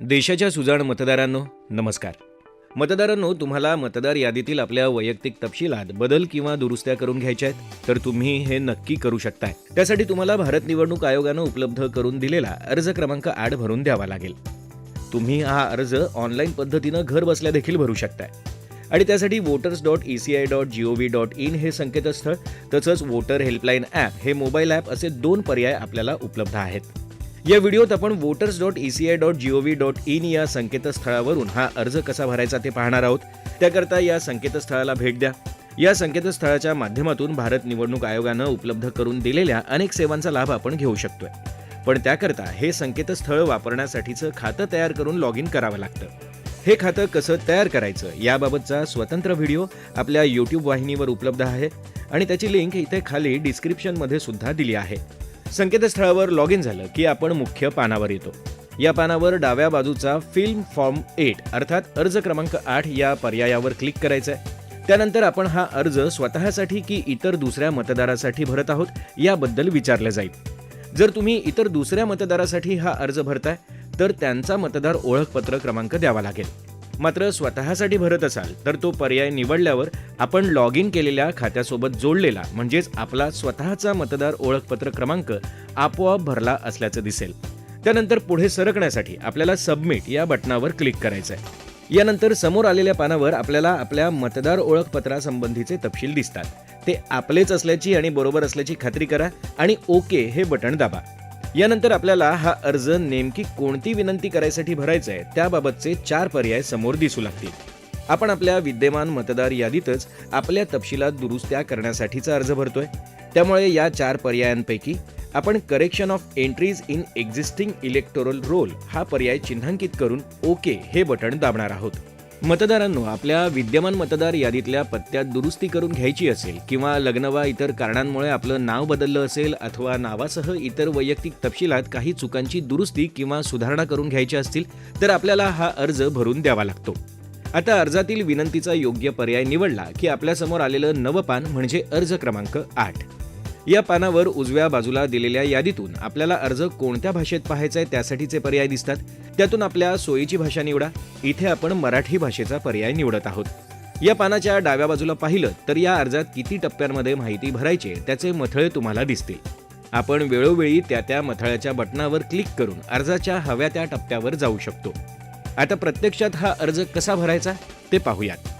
देशाच्या सुजाण मतदारांनो नमस्कार. मतदारांनो तुम्हाला मतदार यादीतील आपल्या वैयक्तिक तपशिलात बदल किंवा दुरुस्त्या करून घ्यायच्या आहेत तर तुम्ही हे नक्की करू शकताय. त्यासाठी तुम्हाला भारत निवडणूक आयोगानं उपलब्ध करून दिलेला अर्ज क्रमांक आठ भरून द्यावा लागेल. तुम्ही हा अर्ज ऑनलाईन पद्धतीनं घर बसल्या देखील भरू शकताय. आणि त्यासाठी voters dot E C I dot G O V dot in हे संकेतस्थळ तसंच वोटर हेल्पलाईन ॲप हे मोबाईल ॲप असे दोन पर्याय आपल्याला उपलब्ध आहेत. या व्हिडिओत आपण voters dot E C I dot G O V dot in या संकेतस्थळावरून हा अर्ज कसा भरायचा ते पाहणार आहोत. त्याकरता या संकेतस्थळाला भेट द्या. या संकेतस्थळाच्या माध्यमातून भारत निवडणूक आयोगानं उपलब्ध करून दिलेल्या अनेक सेवांचा लाभ आपण घेऊ शकतोय. पण त्याकरता हे संकेतस्थळ वापरण्यासाठीचं खातं तयार करून लॉग इन करावं लागतं. हे खातं कसं तयार करायचं याबाबतचा स्वतंत्र व्हिडिओ आपल्या यूट्यूब वाहिनीवर उपलब्ध आहे आणि त्याची लिंक इथे खाली डिस्क्रिप्शनमध्ये सुद्धा दिली आहे. संकेतस्थळावर लॉग इन झालं की आपण मुख्य पानावर येतो. या पानावर डाव्या बाजूचा फिल्म फॉर्म एट अर्थात अर्ज क्रमांक आठ या पर्यायावर क्लिक करायचं आहे त्यानंतर आपण हा अर्ज स्वतःसाठी की इतर दुसऱ्या मतदारासाठी भरत आहोत याबद्दल विचारलं जाईल. जर तुम्ही इतर दुसऱ्या मतदारासाठी हा अर्ज भरताय तर त्यांचा मतदार ओळखपत्र क्रमांक द्यावा लागेल. मात्र स्वतःसाठी भरत असाल तर तो पर्याय निवडल्यावर आपण लॉग इन केलेल्या खात्यासोबत जोडलेला म्हणजेच आपला स्वतःचा मतदार ओळखपत्र क्रमांक आपोआप भरला असल्याचं दिसेल. त्यानंतर पुढे सरकण्यासाठी आपल्याला सबमिट या बटनावर क्लिक करायचं आहे यानंतर समोर आलेल्या पानावर आपल्याला आपल्या मतदार ओळखपत्रासंबंधीचे तपशील दिसतात. ते आपलेच असल्याची आणि बरोबर असल्याची खात्री करा आणि ओके हे बटण दाबा. यानंतर आपल्याला हा अर्ज नेमकी कोणती विनंती करायसाठी भरायचा आहे त्याबाबतचे चार पर्याय समोर दिसू लागतील. आपण आपल्या विद्यमान मतदार यादीतच आपल्या तपशिलात दुरुस्त्या करण्यासाठीचा अर्ज भरतोय. त्यामुळे या चार पर्यायांपैकी आपण correction of entries in existing electoral roll हा पर्याय चिन्हांकित करून ओके हे बटण दाबणार आहोत. मतदारांनो आपल्या विद्यमान मतदार यादीतल्या पत्त्यात दुरुस्ती करून घ्यायची असेल किंवा लग्न वा इतर कारणांमुळे आपलं नाव बदललं असेल अथवा नावासह इतर वैयक्तिक तपशिलात काही चुकांची दुरुस्ती किंवा सुधारणा करून घ्यायची असतील तर आपल्याला हा अर्ज भरून द्यावा लागतो. आता अर्जातील विनंतीचा योग्य पर्याय निवडला की आपल्यासमोर आलेलं नवं पान म्हणजे अर्ज क्रमांक आठ. या पानावर उजव्या बाजूला दिलेल्या यादीतून आपल्याला अर्ज कोणत्या भाषेत पाहायचा आहे त्यासाठीचे पर्याय दिसतात. त्यातून आपल्या सोयीची भाषा निवडा. इथे आपण मराठी भाषेचा पर्याय निवडत आहोत. या पानाच्या डाव्या बाजूला पाहिलं तर या अर्जात किती टप्प्यांमध्ये माहिती भरायची त्याचे मथळे तुम्हाला दिसतील. आपण वेळोवेळी त्या त्या मथळ्याच्या बटनावर क्लिक करून अर्जाच्या हव्या त्या टप्प्यावर जाऊ शकतो. आता प्रत्यक्षात हा अर्ज कसा भरायचा ते पाहूयात.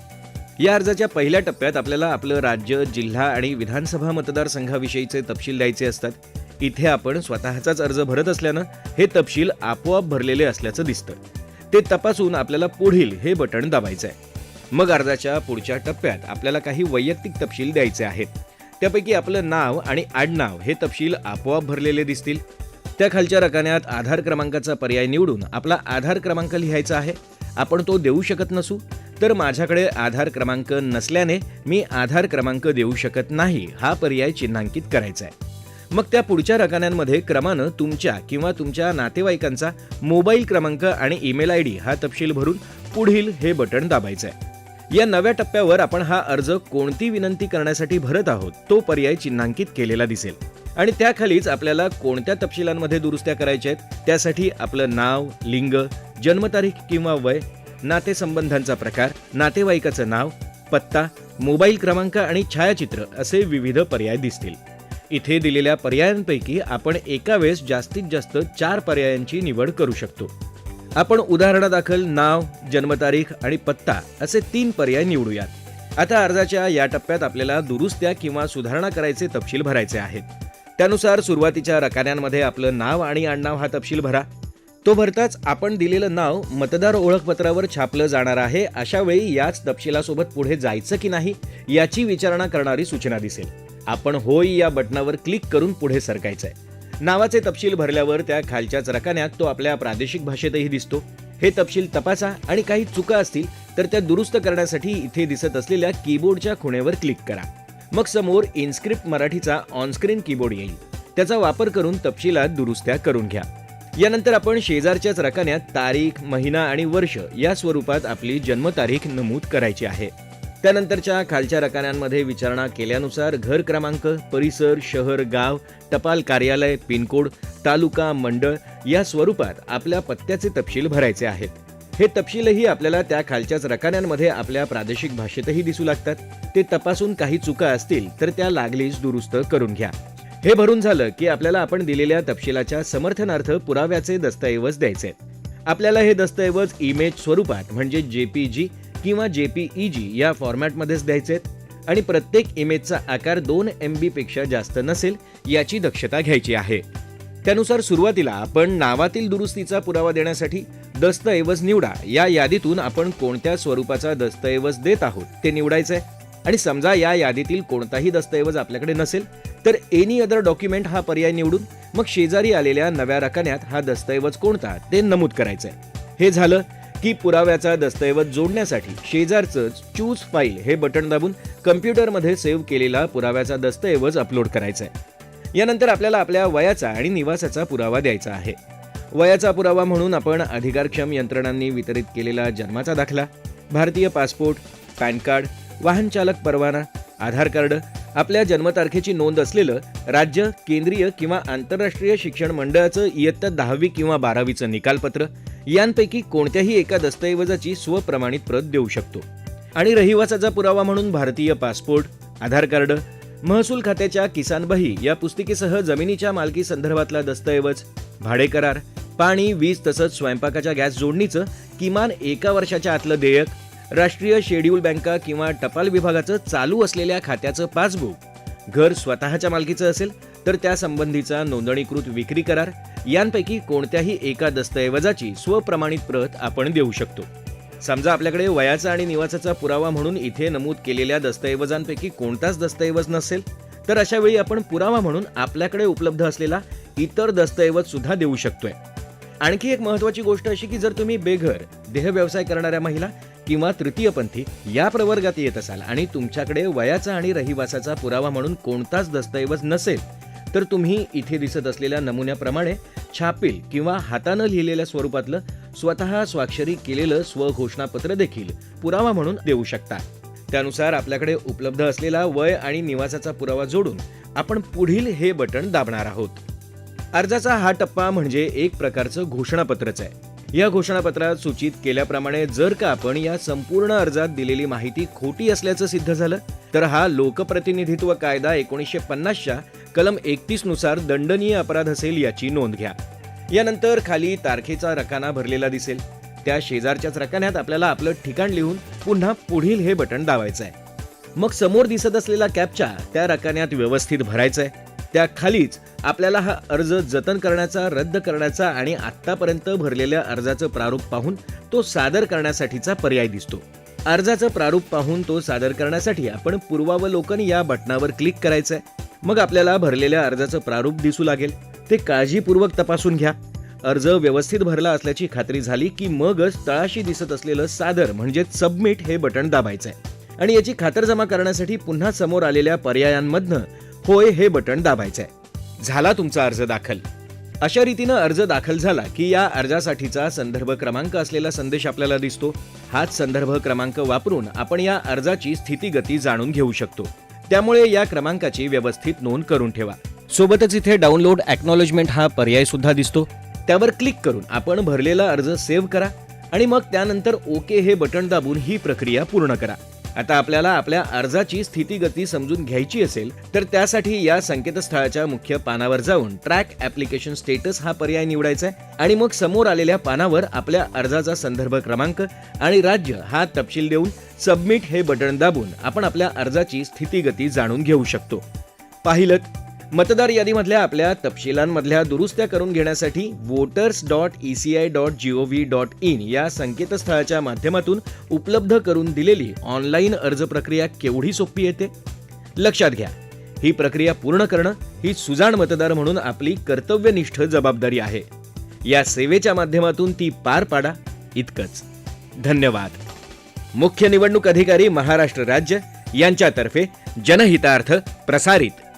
या अर्जाच्या पहिल्या टप्प्यात आपल्याला आपलं राज्य जिल्हा आणि विधानसभा मतदारसंघाविषयीचे तपशील द्यायचे असतात. इथे आपण स्वतःचाच अर्ज भरत असल्यानं हे तपशील आपोआप भरलेले असल्याचं दिसतं. ते तपासून आपल्याला पुढील हे बटण दाबायचं आहे मग अर्जाच्या पुढच्या टप्प्यात आपल्याला काही वैयक्तिक तपशील द्यायचे आहेत. त्यापैकी आपलं नाव आणि आडनाव हे तपशील आपोआप भरलेले दिसतील. त्या खालच्या रकान्यात आधार क्रमांकाचा पर्याय निवडून आपला आधार क्रमांक लिहायचा आहे. आपण तो देऊ शकत नसू. तर माझ्याकडे आधार क्रमांक नसल्याने मी आधार क्रमांक देऊ शकत नाही हा पर्याय चिन्हांकित करायचा आहे. मग त्या पुढच्या रकान्यांमध्ये क्रमानं तुमच्या किंवा तुमच्या नातेवाईकांचा मोबाईल क्रमांक आणि ईमेल आय डी हा तपशील भरून पुढील हे बटण दाबायचं आहे. या नव्या टप्प्यावर आपण हा अर्ज कोणती विनंती करण्यासाठी भरत आहोत तो पर्याय चिन्हांकित केलेला दिसेल. आणि त्याखालीच आपल्याला कोणत्या तपशिलांमध्ये दुरुस्त्या करायच्या आहेत त्यासाठी आपलं नाव लिंग जन्मतारीख किंवा वय नातेसंबंधांचा प्रकार नातेवाईकाचं नाव पत्ता मोबाईल क्रमांक आणि छायाचित्र असे विविध पर्याय दिसतील. इथे दिलेल्या पर्यायांपैकी आपण एका वेळेस जास्तीत जास्त चार पर्यायांची निवड करू शकतो. आपण उदाहरणादाखल नाव जन्मतारीख आणि पत्ता असे तीन पर्याय निवडूयात. आता अर्जाच्या या टप्प्यात आपल्याला दुरुस्त्या किंवा सुधारणा करायचे तपशील भरायचे आहेत. त्यानुसार सुरुवातीच्या रकान्यांमध्ये आपलं नाव आणि आडनाव हा तपशील भरा. तो भरताच आपण दिलेलं नाव मतदार ओळखपत्रावर छापलं जाणार आहे. अशा वेळी याच तपशिलासोबत पुढे जायचं की नाही याची विचारणा करणारी सूचना दिसेल. आपण होय या बटनावर क्लिक करून पुढे सरकायचं आहे नावाचे तपशील भरल्यावर त्या खालच्याच रकान्यात तो आपल्या प्रादेशिक भाषेतही दिसतो. हे तपशील तपासा आणि काही चुका असतील तर त्या दुरुस्त करण्यासाठी इथे दिसत असलेल्या कीबोर्डच्या खुणेवर क्लिक करा. मग समोर इन्स्क्रिप्ट मराठीचा ऑनस्क्रीन कीबोर्ड येईल. त्याचा वापर करून तपशिलात दुरुस्त्या करून घ्या. यानंतर आपण शेजारच्याच रकान्यात तारीख महिना आणि वर्ष या स्वरूपात आपली जन्मतारीख नमूद करायची आहे. त्यानंतरच्या खालच्या रकान्यांमध्ये विचारणा केल्यानुसार घर क्रमांक परिसर शहर गाव टपाल कार्यालय पिनकोड तालुका मंडळ या स्वरूपात आपल्या पत्त्याचे तपशील भरायचे आहेत. हे तपशीलही आपल्याला त्या खालच्याच रकान्यांमध्ये आपल्या प्रादेशिक भाषेतही दिसू लागतात. ते तपासून काही चुका असतील तर त्या लागलीच दुरुस्त करून घ्या. हे भरून झालं की आपल्याला आपण दिलेल्या तपशिलाच्या समर्थनार्थ पुराव्याचे दस्तऐवज द्यायचे. आपल्याला हे दस्तऐवज इमेज स्वरूपात म्हणजे जेपीजी किंवा जेपीईजी या फॉर्मॅटमध्येच द्यायचे आहेत आणि प्रत्येक इमेजचा आकार दोन एम बीपेक्षा जास्त नसेल याची दक्षता घ्यायची आहे. त्यानुसार सुरुवातीला आपण नावातील दुरुस्तीचा पुरावा देण्यासाठी दस्तऐवज निवडा. या यादीतून आपण कोणत्या स्वरूपाचा दस्तऐवज देत आहोत ते निवडायचंय. आणि समजा या यादीतील कोणताही दस्तऐवज आपल्याकडे नसेल तर एनी अदर डॉक्युमेंट हा पर्याय निवडून मग शेजारी आलेल्या नव्या रकान्यात हा दस्तऐवज कोणता ते नमूद करायचंय. हे झालं की पुराव्याचा दस्तऐवज जोडण्यासाठी शेजारचं चूज फाईल हे बटन दाबून कम्प्युटरमध्ये सेव्ह केलेला पुराव्याचा दस्तऐवज अपलोड करायचा आहे यानंतर आपल्याला आपल्या वयाचा आणि निवासाचा पुरावा द्यायचा आहे. वयाचा पुरावा म्हणून आपण अधिकारक्षम यंत्रणांनी वितरित केलेला जन्माचा दाखला भारतीय पासपोर्ट पॅन कार्ड वाहनचालक परवाना आधार कार्ड आपल्या जन्मतारखेची नोंद असलेलं राज्य केंद्रीय किंवा आंतरराष्ट्रीय शिक्षण मंडळाचं इयत्ता दहावी किंवा बारावीचं निकालपत्र यांपैकी कोणत्याही एका दस्तऐवजाची स्वप्रमाणित प्रत देऊ शकतो. आणि रहिवासाचा पुरावा म्हणून भारतीय पासपोर्ट आधार कार्ड महसूल खात्याच्या किसान बही या पुस्तिकेसह जमिनीच्या मालकी संदर्भातला दस्तऐवज भाडे करार पाणी वीज तसंच स्वयंपाकाच्या गॅस जोडणीचं किमान एका वर्षाच्या आतलं देयक राष्ट्रीय शेड्यूल बँका किंवा टपाल विभागाचं चालू असलेल्या खात्याचं पासबुक घर स्वतःच्या मालकीचं असेल तर त्या संबंधीचा नोंदणीकृत विक्री करार यांपैकी कोणत्याही एका दस्तऐवजाची स्वप्रमाणित प्रत आपण देऊ शकतो. समजा आपल्याकडे वयाचा आणि निवासाचा पुरावा म्हणून इथे नमूद केलेल्या दस्तऐवजांपैकी कोणताच दस्तऐवज नसेल तर अशा वेळी आपण पुरावा म्हणून आपल्याकडे उपलब्ध असलेला इतर दस्तऐवज सुद्धा देऊ शकतोय. आणखी एक महत्वाची गोष्ट अशी की जर तुम्ही बेघर देह व्यवसाय करणाऱ्या महिला किंवा तृतीयपंथी या प्रवर्गात येत असाल आणि तुमच्याकडे वयाचा आणि रहिवासाचा पुरावा म्हणून कोणताच दस्तऐवज नसेल तर तुम्ही इथे दिसत असलेल्या नमुन्याप्रमाणे छापील किंवा हातानं लिहिलेल्या स्वरूपातलं स्वतः स्वाक्षरी केलेलं स्वघोषणापत्र देखील पुरावा म्हणून देऊ शकता. त्यानुसार आपल्याकडे उपलब्ध असलेला वय आणि निवासाचा पुरावा जोडून आपण पुढील हे बटन दाबणार आहोत. अर्जाचा हा टप्पा म्हणजे एक प्रकारचं घोषणापत्रच आहे. या घोषणापत्रात सूचित केल्याप्रमाणे जर का आपण या संपूर्ण अर्जात दिलेली माहिती खोटी असल्याचं सिद्ध झालं तर हा लोकप्रतिनिधित्व कायदा एकोणीसशे पन्नासच्या कलम एकतीसनुसार दंडनीय अपराध असेल याची नोंद घ्या. यानंतर खाली तारखेचा रकाना भरलेला दिसेल. त्या शेजारच्याच रकान्यात आपल्याला आपलं ठिकाण लिहून पुन्हा पुढील हे बटन दाबायचं आहे मग समोर दिसत असलेला कॅपचा त्या रकान्यात व्यवस्थित भरायचा आहे त्याखालीच आपल्याला हा अर्ज जतन करण्याचा रद्द करण्याचा आणि आत्तापर्यंत भरलेल्या अर्जाचं प्रारूप पाहून तो सादर करण्यासाठीचा पर्याय दिसतो. अर्जाचं प्रारूप पाहून तो सादर करण्यासाठी आपण पूर्वावलोकन या बटनावर क्लिक करायचं आहे मग आपल्याला भरलेल्या अर्जाचं प्रारूप दिसू लागेल. ते काळजीपूर्वक तपासून घ्या. अर्ज व्यवस्थित भरला असल्याची खात्री झाली की मगच तळाशी दिसत असलेलं सादर म्हणजे सबमिट हे बटन दाबायचं आहे आणि याची खातरजमा करण्यासाठी पुन्हा समोर आलेल्या पर्यायांमधनं होय हे बटन दाबायचं आहे झाला तुमचा अर्ज दाखल. अशा रीतीनं अर्ज दाखल झाला की या अर्जासाठीचा संदर्भ क्रमांक असलेला संदेश आपल्याला दिसतो. हाच संदर्भ क्रमांक वापरून आपण या अर्जाची स्थितीगती जाणून घेऊ शकतो. त्यामुळे या क्रमांकाची व्यवस्थित नोंद करून ठेवा. सोबतच इथे डाउनलोड ॲक्नॉलेजमेंट हा पर्याय सुद्धा दिसतो. त्यावर क्लिक करून आपण भरलेला अर्ज सेव्ह करा आणि मग त्यानंतर ओके हे बटन दाबून ही प्रक्रिया पूर्ण करा. आता आपल्याला आपल्या अर्जाची स्थितीगती समजून घ्यायची असेल तर त्यासाठी या संकेतस्थळाच्या मुख्य पानावर जाऊन ट्रॅक ऍप्लिकेशन स्टेटस हा पर्याय निवडायचा आहे. आणि मग समोर आलेल्या पानावर आपल्या अर्जाचा संदर्भ क्रमांक आणि राज्य हा तपशील देऊन सबमिट हे बटन दाबून आपण आपल्या अर्जाची स्थितीगती जाणून घेऊ शकतो. पाहिलं मतदार यादीमधल्या आपल्या तपशिलांमधल्या दुरुस्त्या करून घेण्यासाठी voters dot E C I dot G O V dot in या संकेतस्थळाच्या माध्यमातून उपलब्ध करून दिलेली ऑनलाईन अर्ज प्रक्रिया केवढी सोपी येते? लक्षात घ्या. ही प्रक्रिया पूर्ण करणं ही सुजाण मतदार म्हणून आपली कर्तव्यनिष्ठ जबाबदारी आहे. या सेवेच्या माध्यमातून ती पार पाडा. इतकंच. धन्यवाद. मुख्य निवडणूक अधिकारी महाराष्ट्र राज्य यांच्यातर्फे जनहितार्थ प्रसारित.